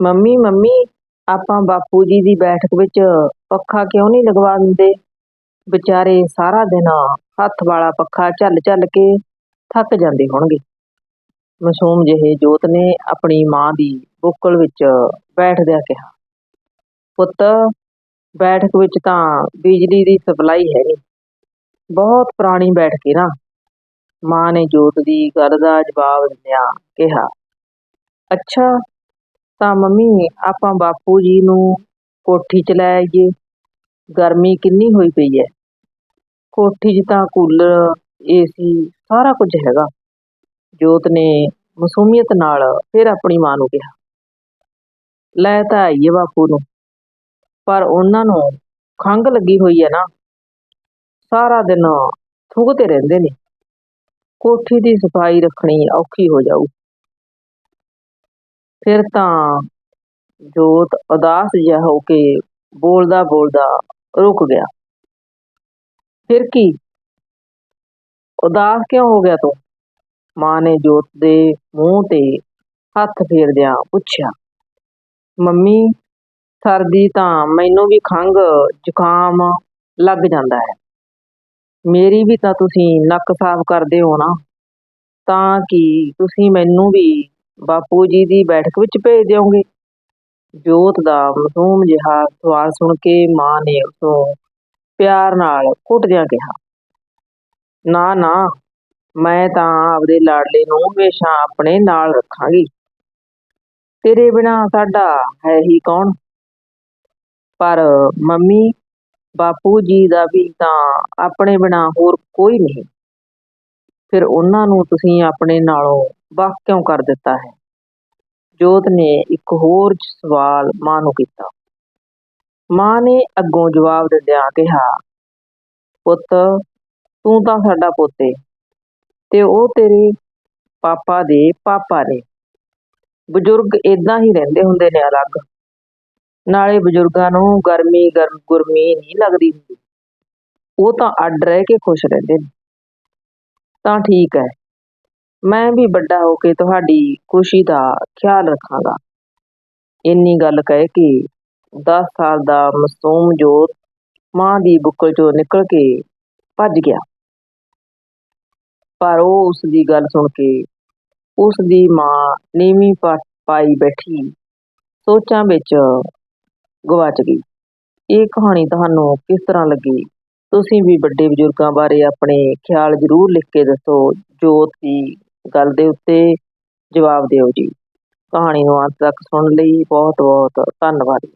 Mummy mummy, ਆਪਾਂ ਬਾਪੂ ਜੀ ਦੀ ਬੈਠਕ ਵਿੱਚ ਪੱਖਾ ਕਿਉਂ ਨਹੀਂ ਲਗਵਾ ਦਿੰਦੇ? ਵਿਚਾਰੇ ਸਾਰਾ ਦਿਨ ਹੱਥ ਵਾਲਾ ਪੱਖਾ ਝੱਲ ਝੱਲ ਕੇ ਥੱਕ ਜਾਂਦੇ ਹੋਣਗੇ। ਮਾਸੂਮ ਜਿਹੇ ਜੋਤ ਨੇ ਆਪਣੀ ਮਾਂ ਦੀ ਬੁੱਕਲ ਵਿੱਚ ਬੈਠਦਿਆਂ ਕਿਹਾ, ਪੁੱਤ, ਬੈਠਕ ਵਿੱਚ ਤਾਂ ਬਿਜਲੀ ਦੀ ਸਪਲਾਈ ਹੈ ਨਹੀਂ। ਬਹੁਤ ਪੁਰਾਣੀ ਬੈਠਕ ਏ ਨਾ। ਮਾਂ ਨੇ ਜੋਤ ਦੀ ਗੱਲ ਦਾ ਜਵਾਬ ਦਿੰਦਿਆਂ ਕਿਹਾ, ਅੱਛਾ ਤਾਂ ਮੰਮੀ, ਆਪਾਂ ਬਾਪੂ ਜੀ ਨੂੰ ਕੋਠੀ 'ਚ ਲੈ ਆਈਏ। ਗਰਮੀ ਕਿੰਨੀ ਹੋਈ ਪਈ ਹੈ ਕੋਠੀ 'ਚ ਤਾਂ ਕੂਲਰ, ਏਸੀ ਸਾਰਾ ਕੁਝ ਹੈਗਾ। ਜੋਤ ਨੇ ਮਸੂਮੀਅਤ ਨਾਲ ਫਿਰ ਆਪਣੀ ਮਾਂ ਨੂੰ ਕਿਹਾ, ਲੈ ਤਾਂ ਆਈਏ ਬਾਪੂ ਨੂੰ, ਪਰ ਉਹਨਾਂ ਨੂੰ ਖੰਘ ਲੱਗੀ ਹੋਈ ਹੈ ਨਾ। ਸਾਰਾ ਦਿਨ ਥੁੱਕਦੇ ਰਹਿੰਦੇ ਨੇ। ਕੋਠੀ ਦੀ ਸਫ਼ਾਈ ਰੱਖਣੀ ਔਖੀ ਹੋ ਜਾਊ। ਫਿਰ ਤਾਂ ਜੋਤ ਉਦਾਸ ਜਿਹਾ ਹੋ ਕੇ ਬੋਲਦਾ ਬੋਲਦਾ ਰੁਕ ਗਿਆ। ਫਿਰ ਕੀ? ਉਦਾਸ ਕਿਉਂ ਹੋ ਗਿਆ ਤੂੰ? ਮਾਂ ਨੇ ਜੋਤ ਦੇ ਮੂੰਹ ਤੇ ਹੱਥ ਫੇਰਦਿਆਂ ਪੁੱਛਿਆ। ਮੰਮੀ, ਸਰਦੀ ਤਾਂ ਮੈਨੂੰ ਵੀ ਖੰਘ, ਜ਼ੁਕਾਮ ਲੱਗ ਜਾਂਦਾ ਹੈ। ਮੇਰੀ ਵੀ ਤਾਂ ਤੁਸੀਂ ਨੱਕ ਸਾਫ਼ ਕਰਦੇ ਹੋ ਨਾ। ਤਾਂ ਕਿ ਤੁਸੀਂ ਮੈਨੂੰ ਵੀ ਬਾਪੂ ਜੀ ਦੀ ਬੈਠਕ ਵਿੱਚ ਭੇਜ ਦਿਓਗੇ ਜੋਤ ਦਾ ਮਸੂਮ ਜਿਹਾ ਸਵਾਲ ਸੁਣ ਕੇ ਮਾਂ ਨੇ ਉਸਨੂੰ ਪਿਆਰ ਨਾਲ ਘੁੱਟਦਿਆਂ ਕਿਹਾ, ਨਾ ਨਾ, ਮੈਂ ਤਾਂ ਆਪਦੇ ਲਾਡਲੇ ਨੂੰ ਹਮੇਸ਼ਾ ਆਪਣੇ ਨਾਲ ਰੱਖਾਂਗੀ। ਤੇਰੇ ਬਿਨਾ ਸਾਡਾ ਹੈ ਹੀ ਕੌਣ? ਪਰ ਮੰਮੀ, ਬਾਪੂ ਜੀ ਦਾ ਵੀ ਤਾਂ ਆਪਣੇ ਬਿਨਾ ਹੋਰ ਕੋਈ ਨਹੀਂ। ਫਿਰ ਉਹਨਾਂ ਨੂੰ ਤੁਸੀਂ ਆਪਣੇ ਨਾਲੋਂ ਵੱਖ ਕਿਉਂ ਕਰ ਦਿੱਤਾ ਹੈ? ਜੋਤ ਨੇ ਇੱਕ ਹੋਰ ਸਵਾਲ ਮਾਂ ਨੂੰ ਕੀਤਾ। ਮਾਂ ਨੇ ਅੱਗੋਂ ਜਵਾਬ ਦਿੰਦਿਆਂ ਕਿਹਾ, ਪੁੱਤ, ਤੂੰ ਤਾਂ ਸਾਡਾ ਪੁੱਤ ਏ ਤੇ ਉਹ ਤੇਰੇ ਪਾਪਾ ਦੇ ਪਾਪਾ ਨੇ। ਬਜ਼ੁਰਗ ਇਦਾਂ ਹੀ ਰਹਿੰਦੇ ਹੁੰਦੇ ਨੇ ਅਲੱਗ। ਨਾਲੇ ਬਜ਼ੁਰਗਾਂ ਨੂੰ ਗਰਮੀ ਗਰਮ ਗੁਰਮੀ ਨਹੀਂ ਲੱਗਦੀ ਹੁੰਦੀ। ਉਹ ਤਾਂ ਅੱਡ ਰਹਿ ਕੇ ਖੁਸ਼ ਰਹਿੰਦੇ ਨੇ। ਤਾਂ ਠੀਕ ਹੈ। ਮੈਂ ਵੀ ਵੱਡਾ ਹੋ ਕੇ ਤੁਹਾਡੀ ਖੁਸ਼ੀ ਦਾ ਖਿਆਲ ਰੱਖਾਂਗਾ। ਇੰਨੀ ਗੱਲ ਕਹਿ ਕੇ 10 ਸਾਲ ਦਾ ਮਾਸੂਮ ਜੋਤ ਮਾਂ ਦੀ ਬੁੱਕਲ ਚੋਂ ਨਿਕਲ ਕੇ ਭੱਜ ਗਿਆ। ਪਰ ਉਹ ਉਸ ਦੀ ਗੱਲ ਸੁਣ ਕੇ ਉਸ ਦੀ ਮਾਂ ਨੀਵੀਂ ਪਾਈ ਬੈਠੀ ਸੋਚਾਂ ਵਿੱਚ ਗਵਾਚ ਗਈ। ਇਹ ਕਹਾਣੀ ਤੁਹਾਨੂੰ ਕਿਸ ਤਰ੍ਹਾਂ ਲੱਗੀ? ਤੁਸੀਂ ਵੀ ਵੱਡੇ ਬਜ਼ੁਰਗਾਂ ਬਾਰੇ ਆਪਣੇ ਖਿਆਲ ਜ਼ਰੂਰ ਲਿਖ ਕੇ ਦੱਸੋ, ਜੋਤ ਦੀ ਗੱਲ ਦੇ ਉੱਤੇ ਜਵਾਬ ਦਿਓ ਜੀ। ਕਹਾਣੀ ਨੂੰ ਅੰਤ ਤੱਕ ਸੁਣਨ ਲਈ ਬਹੁਤ ਬਹੁਤ ਧੰਨਵਾਦ।